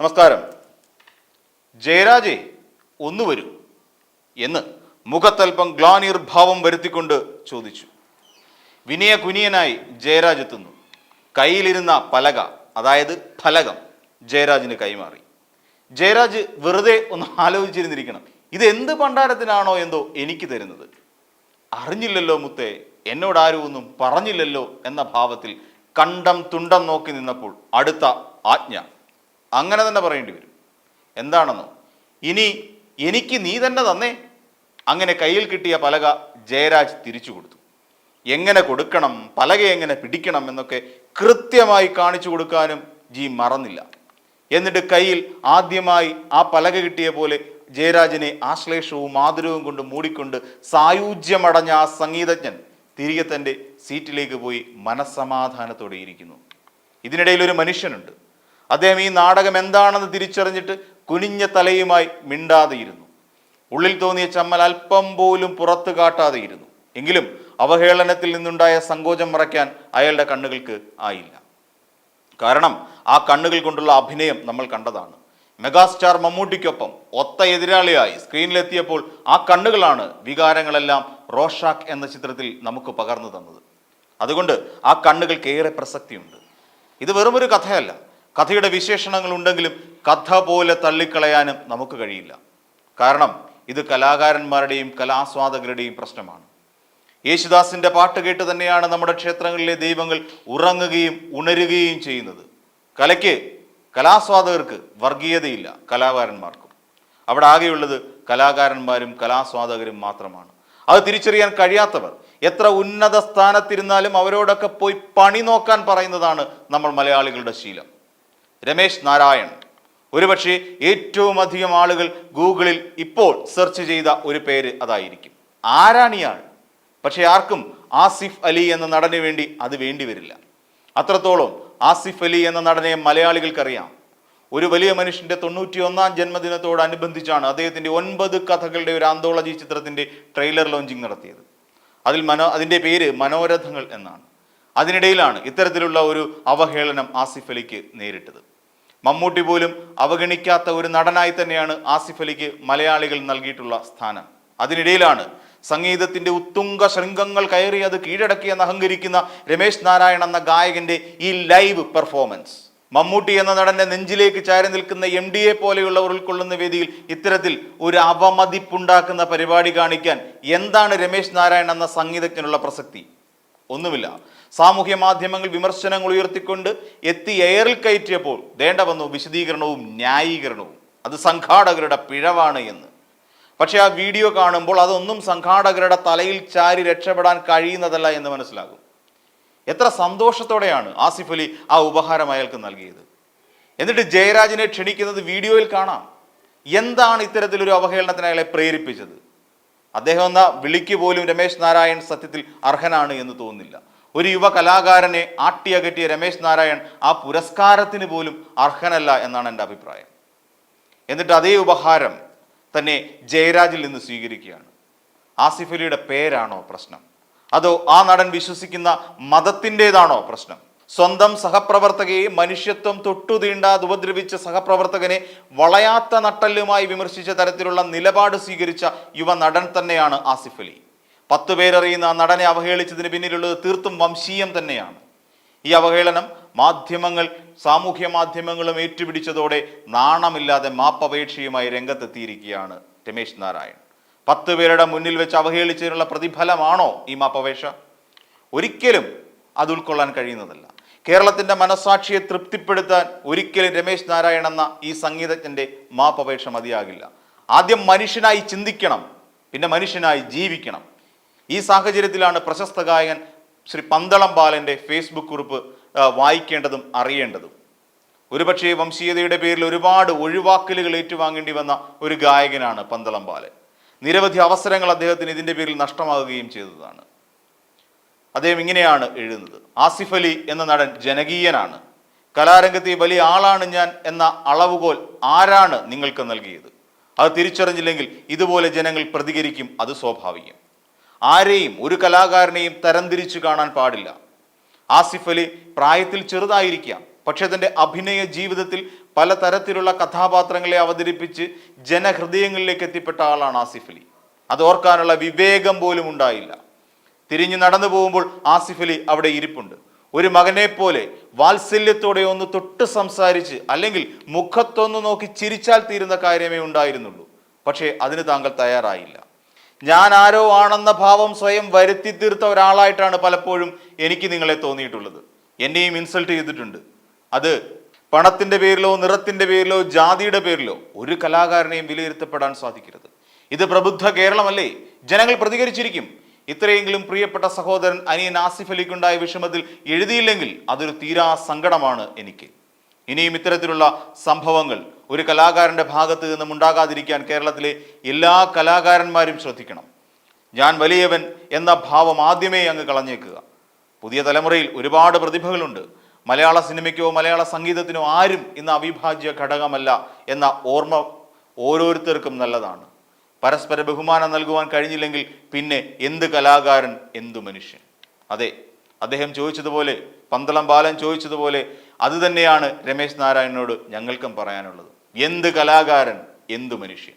നമസ്കാരം. ജയരാജെ ഒന്നു വരൂ എന്ന് മുഖത്തൽപ്പം ഗ്ലാനിർഭാവം വരുത്തിക്കൊണ്ട് ചോദിച്ചു. വിനയ കുനിയനായി ജയരാജ് എത്തുന്നു. കയ്യിലിരുന്ന പലക അതായത് ഫലകം ജയരാജിന് കൈമാറി. ജയരാജ് വെറുതെ ഒന്ന് ആലോചിച്ചിരുന്നിരിക്കണം. ഇത് എന്ത് ഭണ്ഡാരത്തിനാണോ എന്തോ എനിക്ക് തരുന്നത്? അറിഞ്ഞില്ലല്ലോ മുത്തേ എന്നോടാരും ഒന്നും പറഞ്ഞില്ലല്ലോ എന്ന ഭാവത്തിൽ കണ്ടം തുണ്ടം നോക്കി നിന്നപ്പോൾ അടുത്ത ആജ്ഞ. അങ്ങനെ തന്നെ പറയേണ്ടി വരും. എന്താണെന്നോ? ഇനി എനിക്ക് നീ തന്നെ തന്നേ. അങ്ങനെ കയ്യിൽ കിട്ടിയ പലക ജയരാജ് തിരിച്ചു കൊടുത്തു. എങ്ങനെ കൊടുക്കണം പലക എങ്ങനെ പിടിക്കണം എന്നൊക്കെ കൃത്യമായി കാണിച്ചു കൊടുക്കാനും ജി മറന്നില്ല. എന്നിട്ട് കയ്യിൽ ആദ്യമായി ആ പലക കിട്ടിയ പോലെ ജയരാജിനെ ആശ്ലേഷവും ആദരവും കൊണ്ട് മൂടിക്കൊണ്ട് സായുജ്യമടഞ്ഞ ആ സംഗീതജ്ഞൻ തിരികെ തന്റെ സീറ്റിലേക്ക് പോയി മനസ്സമാധാനത്തോടെ ഇരിക്കുന്നു. ഇതിനിടയിൽ ഒരു മനുഷ്യനുണ്ട്. അദ്ദേഹം ഈ നാടകം എന്താണെന്ന് തിരിച്ചറിഞ്ഞിട്ട് കുനിഞ്ഞ തലയുമായി മിണ്ടാതെയിരുന്നു. ഉള്ളിൽ തോന്നിയ ചമ്മൽ അല്പം പോലും പുറത്തു കാട്ടാതെയിരുന്നു. എങ്കിലും അവഹേളനത്തിൽ നിന്നുണ്ടായ സങ്കോചം മറയ്ക്കാൻ അയാളുടെ കണ്ണുകൾക്ക് ആയില്ല. കാരണം ആ കണ്ണുകൾ കൊണ്ടുള്ള അഭിനയം നമ്മൾ കണ്ടതാണ്. മെഗാസ്റ്റാർ മമ്മൂട്ടിക്കൊപ്പം ഒത്ത എതിരാളിയായി സ്ക്രീനിലെത്തിയപ്പോൾ ആ കണ്ണുകളാണ് വികാരങ്ങളെല്ലാം റോഷാക്ക് എന്ന ചിത്രത്തിൽ നമുക്ക് പകർന്നു തന്നത്. അതുകൊണ്ട് ആ കണ്ണുകൾക്ക് ഏറെ പ്രസക്തിയുണ്ട്. ഇത് വെറുമൊരു കഥയല്ല. കഥയുടെ വിശേഷണങ്ങൾ ഉണ്ടെങ്കിലും കഥ പോലെ തള്ളിക്കളയാനും നമുക്ക് കഴിയില്ല. കാരണം ഇത് കലാകാരന്മാരുടെയും കലാസ്വാദകരുടെയും പ്രശ്നമാണ്. യേശുദാസിന്റെ പാട്ട് കേട്ട് തന്നെയാണ് നമ്മുടെ ക്ഷേത്രങ്ങളിലെ ദൈവങ്ങൾ ഉറങ്ങുകയും ഉണരുകയും ചെയ്യുന്നത്. കലയ്ക്ക് കലാസ്വാദകർക്ക് വർഗീയതയില്ല കലാകാരന്മാർക്കും. അവിടെ ആകെയുള്ളത് കലാകാരന്മാരും കലാസ്വാദകരും മാത്രമാണ്. അത് തിരിച്ചറിയാൻ കഴിയാത്തവർ എത്ര ഉന്നത സ്ഥാനത്തിരുന്നാലും അവരോടൊക്കെ പോയി പണി നോക്കാൻ പറയുന്നതാണ് നമ്മൾ മലയാളികളുടെ ശീലം. രമേശ് നാരായൺ. ഒരുപക്ഷെ ഏറ്റവും അധികം ആളുകൾ ഗൂഗിളിൽ ഇപ്പോൾ സെർച്ച് ചെയ്ത ഒരു പേര് അതായിരിക്കും. ആരാണിയാൾ? പക്ഷേ ആർക്കും ആസിഫ് അലി എന്ന നടന് വേണ്ടി അത് വേണ്ടി വരില്ല. അത്രത്തോളം ആസിഫ് അലി എന്ന നടനെ മലയാളികൾക്കറിയാം. ഒരു വലിയ മനുഷ്യന്റെ തൊണ്ണൂറ്റി ഒന്നാം ജന്മദിനത്തോടനുബന്ധിച്ചാണ് അദ്ദേഹത്തിന്റെ ഒൻപത് കഥകളുടെ ഒരു ആന്തോളജി ചിത്രത്തിന്റെ ട്രെയിലർ ലോഞ്ചിങ് നടത്തിയത്. അതിൽ മനോ അതിന്റെ പേര് മനോരഥങ്ങൾ എന്നാണ്. അതിനിടയിലാണ് ഇത്തരത്തിലുള്ള ഒരു അവഹേളനം ആസിഫ് അലിക്ക് നേരിട്ടത്. മമ്മൂട്ടി പോലും അവഗണിക്കാത്ത ഒരു നടനായി തന്നെയാണ് ആസിഫ് അലിക്ക് മലയാളികൾ നൽകിയിട്ടുള്ള സ്ഥാനം. അതിനിടയിലാണ് സംഗീതത്തിന്റെ ഉത്തുംഗ ശൃംഗങ്ങൾ കയറി അത് കീഴടക്കിയെന്ന് അഹങ്കരിക്കുന്ന രമേശ് നാരായൺ എന്ന ഗായകന്റെ ഈ ലൈവ് പെർഫോമൻസ്. മമ്മൂട്ടി എന്ന നടന്റെ നെഞ്ചിലേക്ക് ചാരി നിൽക്കുന്ന എം ഡി എ പോലെയുള്ളവർ ഉൾക്കൊള്ളുന്ന വേദിയിൽ ഇത്തരത്തിൽ ഒരു അവമതിപ്പുണ്ടാക്കുന്ന പരിപാടി കാണിക്കാൻ എന്താണ് രമേശ് നാരായൺ എന്ന സംഗീതജ്ഞനുള്ള പ്രസക്തി? ഒന്നുമില്ല. സാമൂഹ്യ മാധ്യമങ്ങൾ വിമർശനങ്ങൾ ഉയർത്തിക്കൊണ്ട് എത്തി എയറിൽ കയറ്റിയപ്പോൾ വേണ്ട വന്നു വിശദീകരണവും ന്യായീകരണവും. അത് സംഘാടകരുടെ പിഴവാണ് എന്ന്. പക്ഷേ ആ വീഡിയോ കാണുമ്പോൾ അതൊന്നും സംഘാടകരുടെ തലയിൽ ചാരി രക്ഷപ്പെടാൻ കഴിയുന്നതല്ല എന്ന് മനസ്സിലാകും. എത്ര സന്തോഷത്തോടെയാണ് ആസിഫ് അലി ആ ഉപഹാരം അയാൾക്ക് നൽകിയത്. എന്നിട്ട് ജയരാജിനെ ക്ഷണിക്കുന്നത് വീഡിയോയിൽ കാണാം. എന്താണ് ഇത്തരത്തിലൊരു അവഹേളനത്തിന് അയാളെ പ്രേരിപ്പിച്ചത്? അദ്ദേഹം എന്ന വിളിക്ക് പോലും രമേശ് നാരായൺ സത്യത്തിൽ അർഹനാണ് എന്ന് തോന്നുന്നില്ല. ഒരു യുവ കലാകാരനെ ആട്ടിയകറ്റിയ രമേശ് നാരായൺ ആ പുരസ്കാരത്തിന് പോലും അർഹനല്ല എന്നാണ് എന്റെ അഭിപ്രായം. എന്നിട്ട് അതേ ഉപഹാരം തന്നെ ജയരാജിൽ നിന്ന് സ്വീകരിക്കുകയാണ്. ആസിഫ് അലിയുടെ പേരാണോ പ്രശ്നം? അതോ ആ നടൻ വിശ്വസിക്കുന്ന മതത്തിന്റെതാണോ പ്രശ്നം? സ്വന്തം സഹപ്രവർത്തകയെ മനുഷ്യത്വം തൊട്ടു തീണ്ടാതെ ഉപദ്രവിച്ച സഹപ്രവർത്തകനെ വളയാത്ത നട്ടല്ലുമായി വിമർശിച്ച തരത്തിലുള്ള നിലപാട് സ്വീകരിച്ച യുവ നടൻ തന്നെയാണ് ആസിഫ് അലി. പത്തു പേരറിയുന്ന നടനെ അവഹേളിച്ചതിന് പിന്നിലുള്ളത് തീർത്തും വംശീയം തന്നെയാണ്. ഈ അവഹേളനം മാധ്യമങ്ങൾ സാമൂഹ്യ മാധ്യമങ്ങളും ഏറ്റുപിടിച്ചതോടെ നാണമില്ലാതെ മാപ്പപേക്ഷയുമായി രംഗത്തെത്തിയിരിക്കുകയാണ് രമേശ് നാരായൺ. പത്ത് പേരുടെ മുന്നിൽ വെച്ച് അവഹേളിച്ചതിനുള്ള പ്രതിഫലമാണോ ഈ മാപ്പപേക്ഷ? ഒരിക്കലും അത് ഉൾക്കൊള്ളാൻ കഴിയുന്നതല്ല. കേരളത്തിന്റെ മനസാക്ഷിയെ തൃപ്തിപ്പെടുത്താൻ ഒരിക്കലും രമേശ് നാരായണൻ എന്ന ഈ സംഗീതജ്ഞന്റെ മാപ്പപേക്ഷ മതിയാകില്ല. ആദ്യം മനുഷ്യനായി ചിന്തിക്കണം പിന്നെ മനുഷ്യനായി ജീവിക്കണം. ഈ സാഹചര്യത്തിലാണ് പ്രശസ്ത ഗായകൻ ശ്രീ പന്തളം ബാലന്റെ ഫേസ്ബുക്ക് കുറിപ്പ് വായിക്കേണ്ടതും അറിയേണ്ടതും. ഒരുപക്ഷെ വംശീയതയുടെ പേരിൽ ഒരുപാട് ഒഴിവാക്കലുകൾ ഏറ്റുവാങ്ങേണ്ടി വന്ന ഒരു ഗായകനാണ് പന്തളം ബാലൻ. നിരവധി അവസരങ്ങൾ അദ്ദേഹത്തിന് ഇതിന്റെ പേരിൽ നഷ്ടമാകുകയും ചെയ്തതാണ്. അദ്ദേഹം ഇങ്ങനെയാണ് എഴുതുന്നത്. ആസിഫ് അലി എന്ന നടൻ ജനകീയനാണ്. കലാരംഗത്തെ വലിയ ആളാണ് ഞാൻ എന്ന അളവുകോൽ ആരാണ് നിങ്ങൾക്ക് നൽകിയത്? അത് തിരിച്ചറിഞ്ഞില്ലെങ്കിൽ ഇതുപോലെ ജനങ്ങൾ പ്രതികരിക്കും അത് സ്വാഭാവികം. ആരെയും ഒരു കലാകാരനെയും തരംതിരിച്ചു കാണാൻ പാടില്ല. ആസിഫ് അലി പ്രായത്തിൽ ചെറുതായിരിക്കാം പക്ഷെ തന്റെ അഭിനയ ജീവിതത്തിൽ പലതരത്തിലുള്ള കഥാപാത്രങ്ങളെ അവതരിപ്പിച്ച് ജനഹൃദയങ്ങളിലേക്ക് എത്തിപ്പെട്ട ആളാണ് ആസിഫ് അലി. അത് ഓർക്കാനുള്ള വിവേകം പോലും ഉണ്ടായില്ല. തിരിഞ്ഞു നടന്നു പോകുമ്പോൾ ആസിഫ് അലി അവിടെ ഇരിപ്പുണ്ട്. ഒരു മകനെ പോലെ വാത്സല്യത്തോടെ ഒന്ന് തൊട്ട് സംസാരിച്ച് അല്ലെങ്കിൽ മുഖത്തൊന്ന് നോക്കി ചിരിച്ചാൽ തീരുന്ന കാര്യമേ ഉണ്ടായിരുന്നുള്ളൂ. പക്ഷേ അതിന് താങ്കൾ തയ്യാറായില്ല. ഞാൻ ആരോ ആണെന്ന ഭാവം സ്വയം വരുത്തി തീർത്ത ഒരാളായിട്ടാണ് പലപ്പോഴും എനിക്ക് നിങ്ങളെ തോന്നിയിട്ടുള്ളത്. എന്നെയും ഇൻസൾട്ട് ചെയ്തിട്ടുണ്ട്. അത് പണത്തിന്റെ പേരിലോ നിറത്തിന്റെ പേരിലോ ജാതിയുടെ പേരിലോ ഒരു കലാകാരനെയും വിലയിരുത്തപ്പെടാൻ സാധിക്കരുത്. ഇത് പ്രബുദ്ധ കേരളമല്ലേ? ജനങ്ങൾ പ്രതികരിച്ചിരിക്കും. ഇത്രയെങ്കിലും പ്രിയപ്പെട്ട സഹോദരൻ അനിയൻ ആസിഫ് അലിക്കുണ്ടായ വിഷമത്തിൽ എഴുതിയില്ലെങ്കിൽ അതൊരു തീരാ സങ്കടമാണ് എനിക്ക്. ഇനിയും ഇത്തരത്തിലുള്ള സംഭവങ്ങൾ ഒരു കലാകാരന്റെ ഭാഗത്ത് നിന്നും ഉണ്ടാകാതിരിക്കാൻ കേരളത്തിലെ എല്ലാ കലാകാരന്മാരും ശ്രദ്ധിക്കണം. ഞാൻ വലിയവൻ എന്ന ഭാവം ആദ്യമേ അങ്ങ് കളഞ്ഞേക്കുക. പുതിയ തലമുറയിൽ ഒരുപാട് പ്രതിഭകളുണ്ട്. മലയാള സിനിമയ്ക്കോ മലയാള സംഗീതത്തിനോ ആരും ഇന്ന് അവിഭാജ്യ ഘടകമല്ല എന്ന ഓർമ്മ ഓരോരുത്തർക്കും നല്ലതാണ്. പരസ്പര ബഹുമാനം നൽകുവാൻ കഴിഞ്ഞില്ലെങ്കിൽ പിന്നെ എന്ത് കലാകാരൻ എന്തു മനുഷ്യൻ? അതെ അദ്ദേഹം ചോദിച്ചതുപോലെ പന്തളം ബാലൻ ചോദിച്ചതുപോലെ അത് തന്നെയാണ് രമേശ് നാരായണനോട് ഞങ്ങൾക്കും പറയാനുള്ളത്. എന്ത് കലാകാരൻ എന്തു മനുഷ്യൻ?